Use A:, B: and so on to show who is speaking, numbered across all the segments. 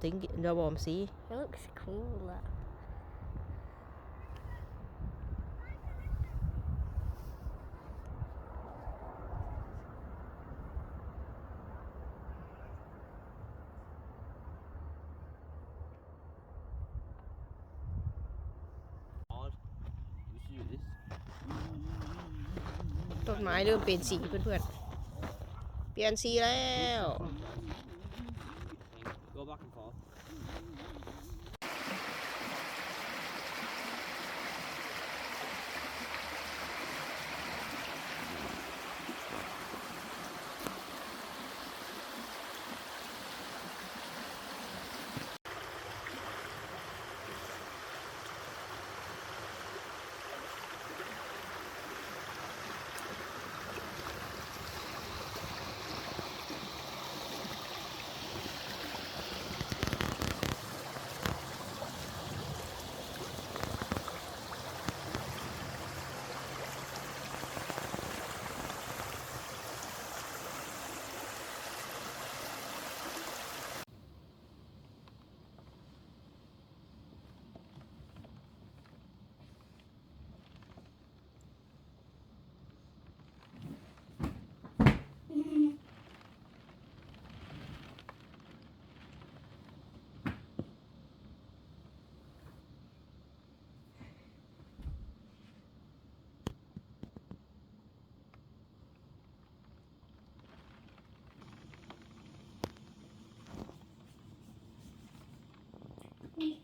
A: think the warm sea
B: It looks cool. though.
C: Hard. You should do this.
A: ต้นไม้เริ่มเปลี่ยนสีเพื่อนๆ เปลี่ยนสีแล้ว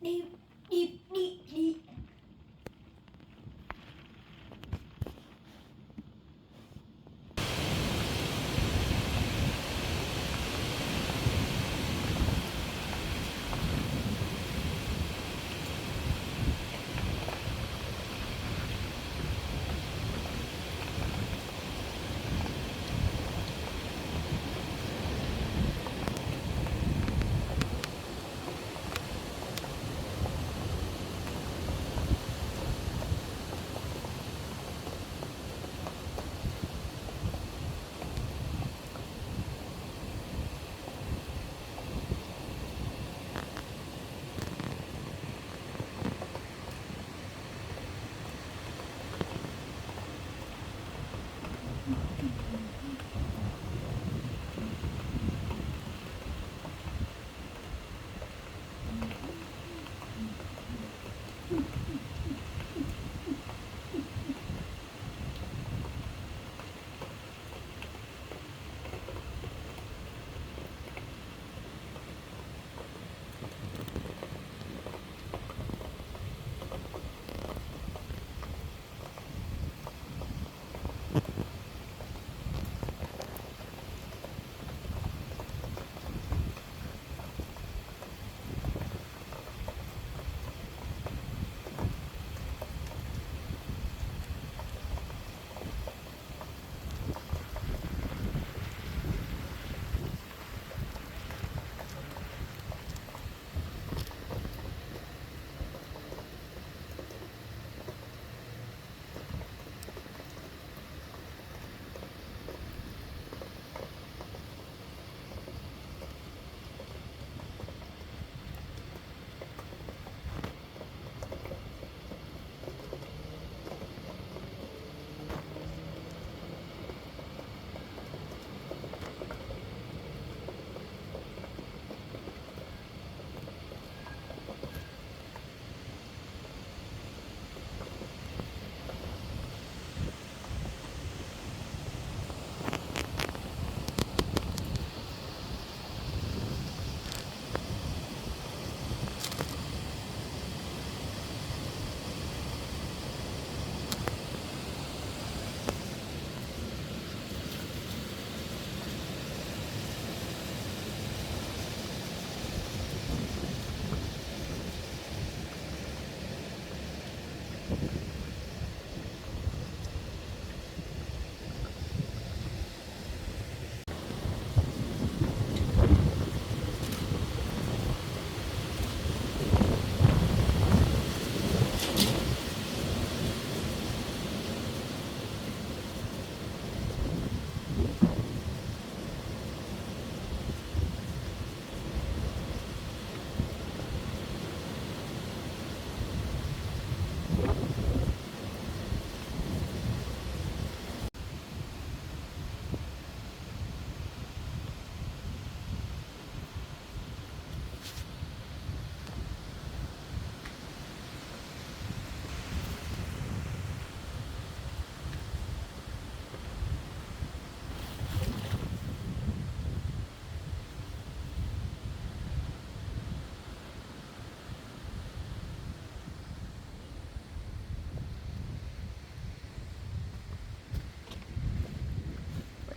C: 你你你你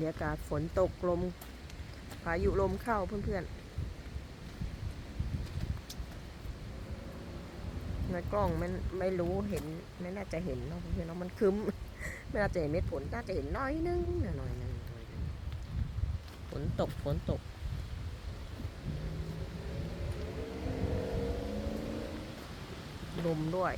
A: รยากาศฝนตกลมพายุลมเข้าเพื่อนๆในกล้องมันไม่รู้เห็นไม่น่าจะเห็นเนาะเพื่อนๆเนาะมันคึ้มไม่น่าจะเห็นเม็ดฝนน่าจะเห็นน้อยนึงน่ะหน่อยนึงหน่อยนึงฝนตกฝนตกลมด้วย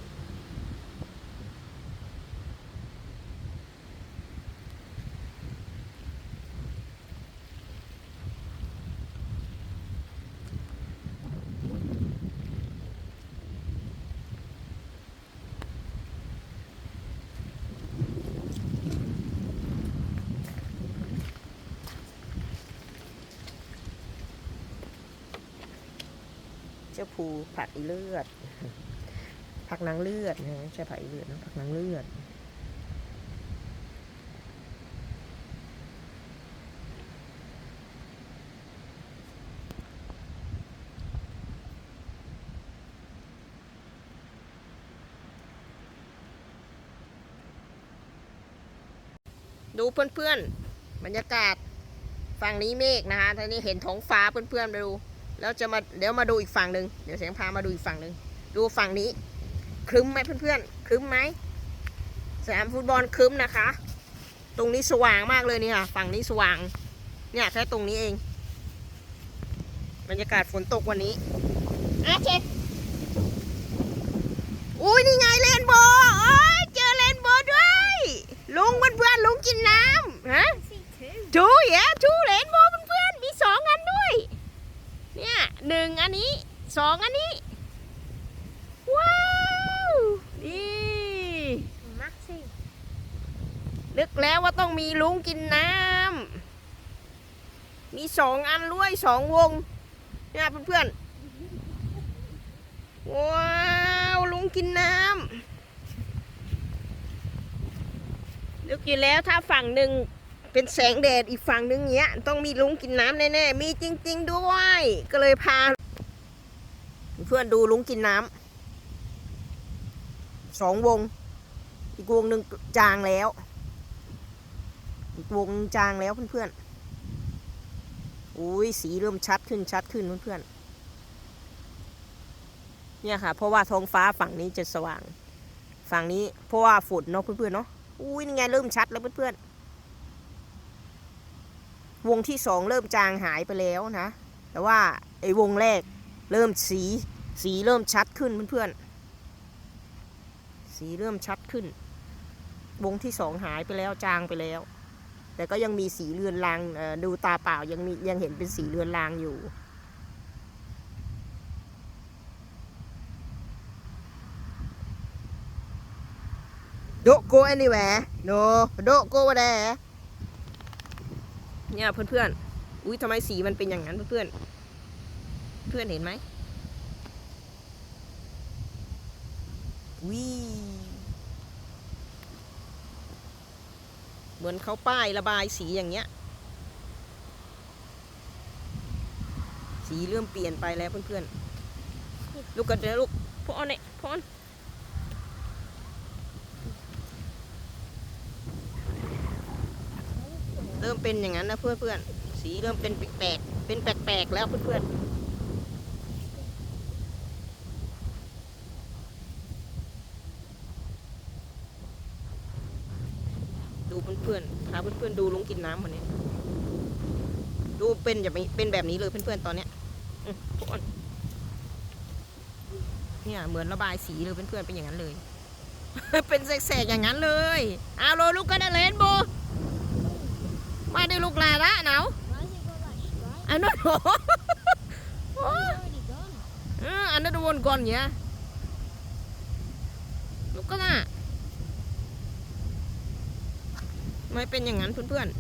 A: จ้าภูผักอีเลือด ผักนางเลือดนะใช่ผักอีเลือดนะผักนางเลือด ดูเพื่อนๆ บรรยากาศฝั่งนี้เมฆนะคะท่านี้เห็นท้องฟ้าเพื่อนๆไปดู แล้วจะมาเดี๋ยวมาดูอีกฝั่งหนึ่งเดี๋ยวเสียงพามาดูอีกฝั่งหนึ่งดูฝั่งนี้ครึ้มไหมเพื่อนๆครึ้มไหมสนามฟุตบอลครึ้มนะคะ ตรงนี้สว่างมากเลยนี่ค่ะฝั่งนี้สว่าง เนี่ยแค่ตรงนี้เอง บรรยากาศฝนตกวันนี้อะเช็คอุ้ยนี่ไงเลนโบว์โอ้ยเจอเลนโบว์ด้วย ลุงเพื่อนๆลุงกินน้ำฮะ
B: see two.
A: จูเย่จูเลนโบว์เพื่อนๆมีสองอันด้วย เนี่ยหนึ่งอันนี้สองอันนี้ ว้าวดี
B: Maxi.
A: นึกแล้วว่าต้องมีลุงกินน้ำ มีสองอันด้วยสองวงเนี่ยเพื่อนๆ ว้าวลุงกินน้ำนึกอยู่แล้วถ้าฝั่งหนึ่งเป็นแสงแดดอีกฝั่งหนึ่งเนี้ย ต้องมีลุงกินน้ำแน่ๆ มีจริง ๆ ด้วย ก็เลยพา เพื่อนดูลุงกินน้ำสองวง อีกวงหนึ่งจางแล้ว อีกวงจางแล้วเพื่อนๆ อุ้ยสีเริ่มชัดขึ้นชัดขึ้นเพื่อนๆเนี่ยค่ะ เพราะว่าท้องฟ้าฝั่งนี้จะสว่าง ฝั่งนี้เพราะว่าฝนเนาะเพื่อนๆเนาะอุ้ยนี่ไงเริ่มชัดแล้วเพื่อนๆวงที่สองเริ่มจางหายไปแล้วนะ แต่ว่าไอ้วงแรกเริ่มสีสีเริ่มชัดขึ้นเพื่อนๆสีเริ่มชัดขึ้น วงที่สองหายไปแล้วจางไปแล้ว แต่ก็ยังมีสีเรือนรางดูตาเปล่ายังมียังเห็นเป็นสีเรือนรางอยู่ Don't go anywhere no don't go there เนี่ยเพื่อนๆ อุ้ยทำไมสีมันเป็นอย่างนั้นเพื่อนๆ เพื่อนเห็นไหมวิ เหมือนเขาป้ายระบายสีอย่างเงี้ย สีเริ่มเปลี่ยนไปแล้วเพื่อนๆ ลูกกันเดี๋ยวลูกพ่อเนี่ยพ่ออนเริ่มเป็นอย่างนั้นนะเพื่อนๆ สีเริ่มเป็นแปลกๆ เป็นแปลกๆ แล้วเพื่อนๆ ดูเพื่อนๆพาเพื่อนๆดูลุงกินน้ำวันนี้ ดูเป็นจะเป็นแบบนี้เลยเพื่อนๆตอนเนี้ยเนี่ยเหมือนระบายสีเลยเพื่อนๆเป็นอย่างนั้นเลย เป็นแสกๆอย่างนั้นเลยเอาโลลูกกันนะเลนโบมาได้ลูกลาละหนาวอันนั้นโ It's
B: already gone.
A: ออันนั้นวนก่อนเนี่ยลูกก็น่ะ ไม่เป็นอย่างนั้นเพื่อนๆ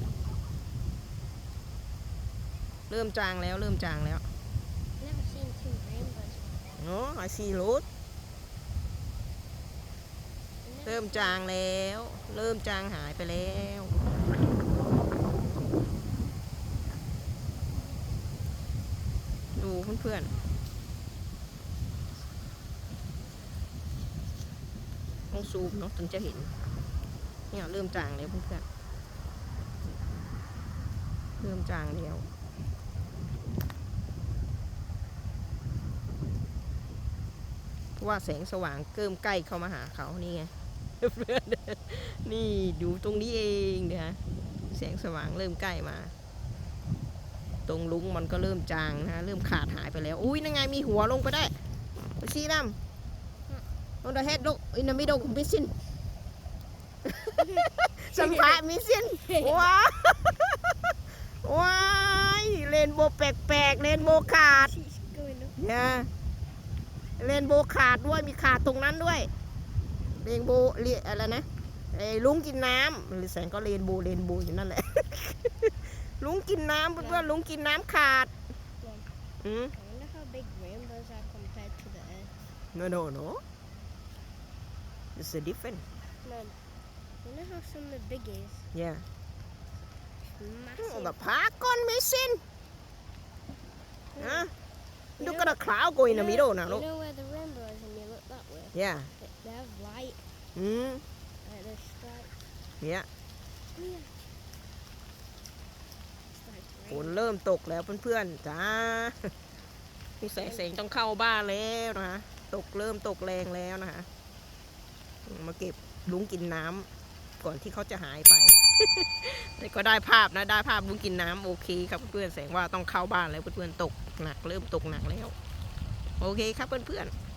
A: เริ่มจางแล้วเริ่มจางแล้ว
B: Never seen two rainbows.
A: โอ้ไอซีรูดเริ่มจางแล้ว เริ่มจางหายไปแล้ว ดูเพื่อนๆต้องซูมเนาะถึงจะเห็น เนี่ยเริ่มจางแล้วเพื่อนๆ เริ่มจางแล้วเพราะว่าแสงสว่างเกิมใกล้เข้ามาหาเขานี่ไงเพื่อนนี่ดูตรงนี้เองเนี่ยฮะแสงสว่างเริ่มใกล้มา ตรงลุงมันก็เริ่มจางนะฮะเริ่มขาดหายไปแล้ว อุ้ยนั่นไงมีหัวลงไปได้ไปซีดำ on the head look in the middle missing สัมภาษมิสซินว้า วว้ายเรนโบว์แปลกๆเรนโบว์ขาด
B: She's going up.
A: เนี่ยเรนโบว์ขาดด้วยมีขาดตรงนั้นด้วยเรนโบว์เรียอะไรนะไอ้ลุงกินน้ำหรือแสงก็เรนโบว์เรนโบว์อยู่นั่นแหละ ลุงกินน้ำเพื่อนๆลุงกินน้ำขาดอืม
B: I wonder how big rainbows are compared to the Earth.
A: no no no it's a different
B: Mom, you know how some are big is?
A: yeah
B: แบ
A: บพาก้
B: น
A: ไม่สิ้นฮะดูก
B: ระ
A: คลาว
B: กูนะมิโดนะลูก
A: Yeah.
B: They have light.
A: Mm.
B: Like there's stripes.
A: Yeah. ฝนเริ่มตกแล้วเพื่อนๆจ้าพี่แสงต้องเข้าบ้านแล้วนะตกเริ่มตกแรงแล้วนะคะมาเก็บลุงกินน้ำ ก่อนที่เขาจะหายไป แต่ก็ได้ภาพนะได้ภาพลุงกินน้ำโอเคครับเพื่อนๆแสงว่าต้องเข้าบ้านแล้วเพื่อนๆตกหนักเริ่มตกหนักแล้ว โอเคครับเพื่อนๆ